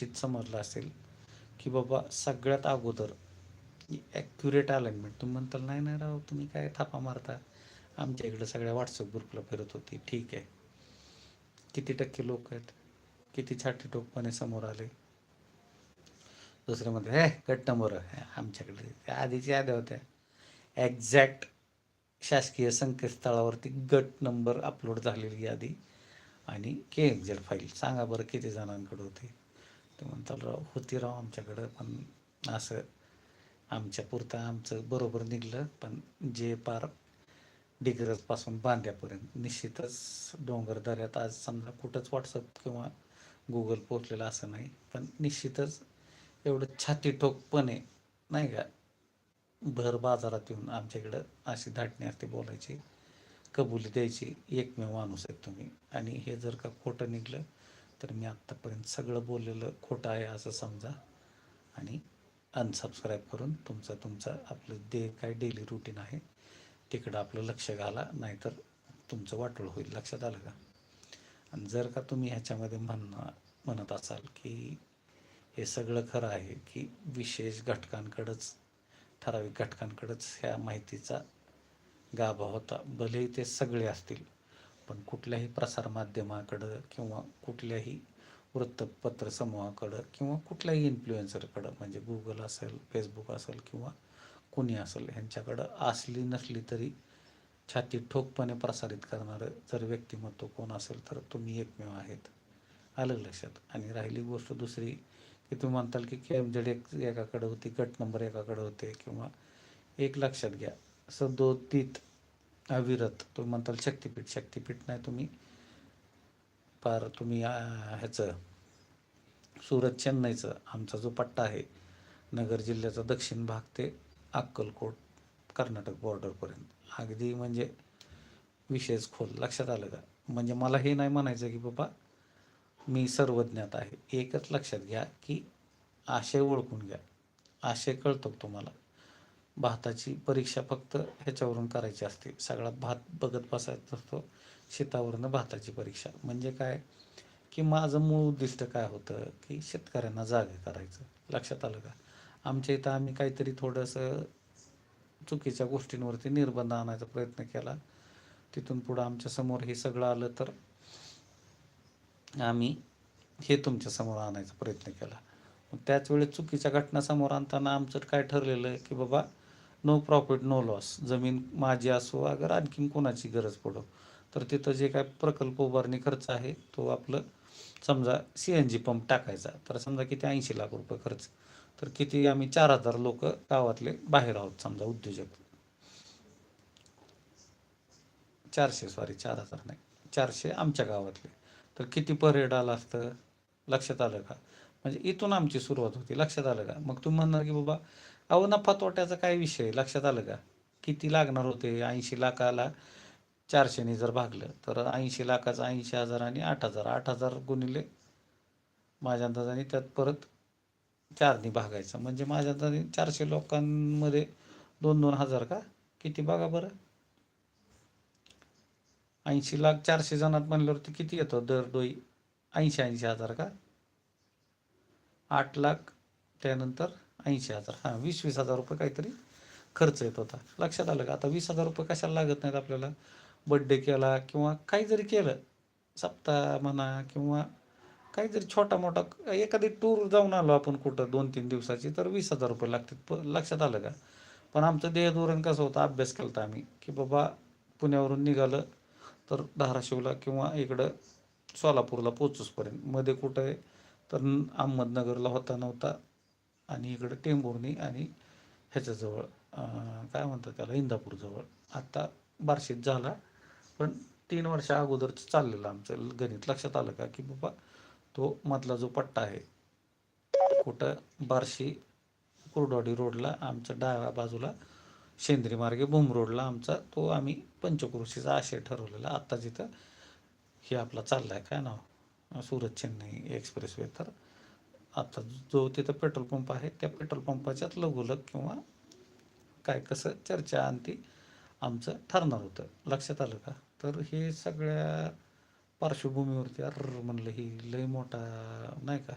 निश्चित समजलं असेल की बाबा सगळ्यात अगोदर ॲक्युरेट अलाइनमेंट तुम्ही म्हणताल नाही नाही राव तुम्ही काय थापा मारता? आमच्या इकडे सगळ्या व्हॉट्सअप ग्रुपला फिरत होती. ठीक आहे. किती टक्के लोक आहेत? किती छाटी टोकपणे समोर आले? दुसरे म्हणते हे गट नंबर आमच्याकडे त्या आधीच्या याद्या होत्या. एक्झॅक्ट शासकीय संकेतस्थळावरती गट नंबर अपलोड झालेली यादी आणि के एक्झॅक्ट फाईल सांगा बरं किती जणांकडे होती? ते म्हणताल राव होती राव आमच्याकडं पण असं आमच्या पुरतं आमचं बरोबर निघलं पण जे पार डिग्रजपासून बांध्यापर्यंत निश्चितच डोंगर दऱ्यात आज समजा कुठंच व्हॉट्सअप किंवा गुगल पोचलेलं असं नाही पण निश्चितच एवढं छाती ठोकपणे नाही का भर बाजारात येऊन आमच्याकडं अशी धाटणी असते बोलायची कबुली द्यायची एकमेव माणूस आहेत तुम्ही. आणि हे जर का खोटं निघलं तर मी आत्तापर्यंत सगळं बोललेलं खोटं आहे असं समजा. आणि अनसबस्क्राईब करून तुमचं तुमचं आपलं जे काय डेली रुटीन आहे तिकडं आपलं लक्ष घाला नाहीतर तुमचं वाटोळ होईल. लक्षात आलं का? आणि जर का तुम्ही ह्याच्यामध्ये म्हणणं म्हणत असाल की हे सगळं खरं आहे की विशेष घटकांकडंच ठराविक घटकांकडंच ह्या माहितीचा गाभा होता. भलेही ते सगळे असतील पण कुठल्याही प्रसारमाध्यमाकडं किंवा कुठल्याही वृत्तपत्र समूहाकडं किंवा कुठल्याही इन्फ्लुएन्सरकडं म्हणजे गुगल असेल फेसबुक असेल किंवा कुणी असेल ह्यांच्याकडं असली नसली तरी छाती ठोकपणे प्रसारित करणारं जर व्यक्तिमत्व कोण असेल तर तुम्ही एकमेव आहेत. आलं लक्षात? आणि राहिली गोष्ट दुसरी की तुम्ही म्हणताल की के एम जेड एक एकाकडे होती गट नंबर एकाकडे होते किंवा एक लक्षात घ्या. सदोतीत अविरत. तुम्ही म्हणताल शक्तिपीठ शक्तिपीठ नाही तुम्ही. पार तुम्ही ह्याचं सुरत चेन्नईचं आमचा जो पट्टा आहे नगर जिल्ह्याचा दक्षिण भाग ते अक्कलकोट कर्नाटक बॉर्डरपर्यंत अगदी म्हणजे विशेष खोल. लक्षात आलं का? म्हणजे मला हे नाही म्हणायचं की बाबा मी सर्वज्ञात आहे. एकच लक्षात घ्या की आशय ओळखून घ्या. आशय कळतो तुम्हाला. भाताची परीक्षा फक्त ह्याच्यावरून करायची असते. सगळा भात बघत बसायचा असतो. शेतावरनं भाताची परीक्षा. म्हणजे काय? की माझं मूळ उद्दिष्ट काय होतं? की शेतकऱ्यांना जागे करायचं. लक्षात आलं का? आमच्या इथं आम्ही काहीतरी थोडंसं चुकीच्या गोष्टींवरती निर्बंध आणायचा प्रयत्न केला. तिथून पुढं आमच्यासमोर हे सगळं आलं तर आम्ही हे तुमच्यासमोर आणायचा प्रयत्न केला. त्याच वेळेस चुकीच्या घटना समोर आणताना आमचं काय ठरलेलं आहे की बाबा नो प्रॉफिट नो लॉस जमीन माझी असो अगर आणखीन कोणाची गरज पडो. तर तिथं जे काय प्रकल्प उभारणी खर्च आहे तो आपलं समजा सी एन जी पंप टाकायचा. तर समजा किती ऐंशी लाख रुपये खर्च. तर किती आम्ही चार हजार लोक गावातले बाहेर आहोत समजा उद्योजक. चारशे सॉरी चार हजार नाही. चारशे आमच्या गावातले. तर किती पर हेड आलं असतं? लक्षात आलं का? म्हणजे इथून आमची सुरुवात होती. लक्षात आलं का? मग तुम्ही म्हणणार की बाबा अहो नफा तोट्याचा काय विषय लक्षात आलं का? किती लागणार होते? ऐंशी लाखाला चारशेने जर भागलं तर ऐंशी लाखाचं ऐंशी हजार आणि आठ हजार. आठ हजार गुणिले माझ्या अंदाजाने त्यात परत चारनी भागायचं. म्हणजे माझ्या अंदाजाने चारशे लोकांमध्ये दोन दोन हजार का? किती बघा बरं. ऐंशी लाख चारशे जणात म्हणल्यावरती किती येतो? दर डोई ऐंशी ऐंशी हजार का? आठ लाख त्यानंतर ऐंशी हजार. हां वीस वीस हजार रुपये काहीतरी खर्च येत होता. लक्षात आलं का? आता वीस हजार रुपये कशाला लागत नाहीत आपल्याला? बड्डे केला किंवा काही जरी केलं सप्ताह म्हणा किंवा काही जरी छोटा मोठा एखादी टूर जाऊन आलो आपण कुठं दोन तीन दिवसाची तर वीस हजार रुपये लागतात. प लक्षात आलं का? पण आमचं देह कसं होतं? अभ्यास केला होता आम्ही की बाबा पुण्यावरून निघालं तर धाराशिवला किंवा इकडं सोलापूरला पोचूसपर्यंत मध्ये कुठं आहे तर अहमदनगरला होता नव्हता. आणि इकडं टेंभुर्णी आणि ह्याच्याजवळ काय म्हणतात त्याला इंदापूरजवळ. आत्ता बार्शीत झाला पण तीन वर्षा अगोदरच चाललेलं आमचं. गणित लक्षात आलं का की बाबा तो मधला जो पट्टा आहे कुठं बार्शी कुर्डवाडी रोडला आमच्या डाव्या बाजूला शेंद्री मार्गे भूम रोडला आमचा तो आम्ही पंचक्रोशीचा आशय ठरवलेला. आत्ता जिथं हे आपला चाललाय आहे काय नाव? सुरत चेन्नई एक्सप्रेसवे. तर आता जो तिथं पेट्रोल पंप आहे त्या पेट्रोल पंपाच्याच लगोलग किंवा काय कसं चर्चा आणि ती आमचं ठरणार होतं. लक्षात आलं का? तर हे सगळ्या पार्श्वभूमीवरती अर म्हणलं ही लय मोठा नाही का?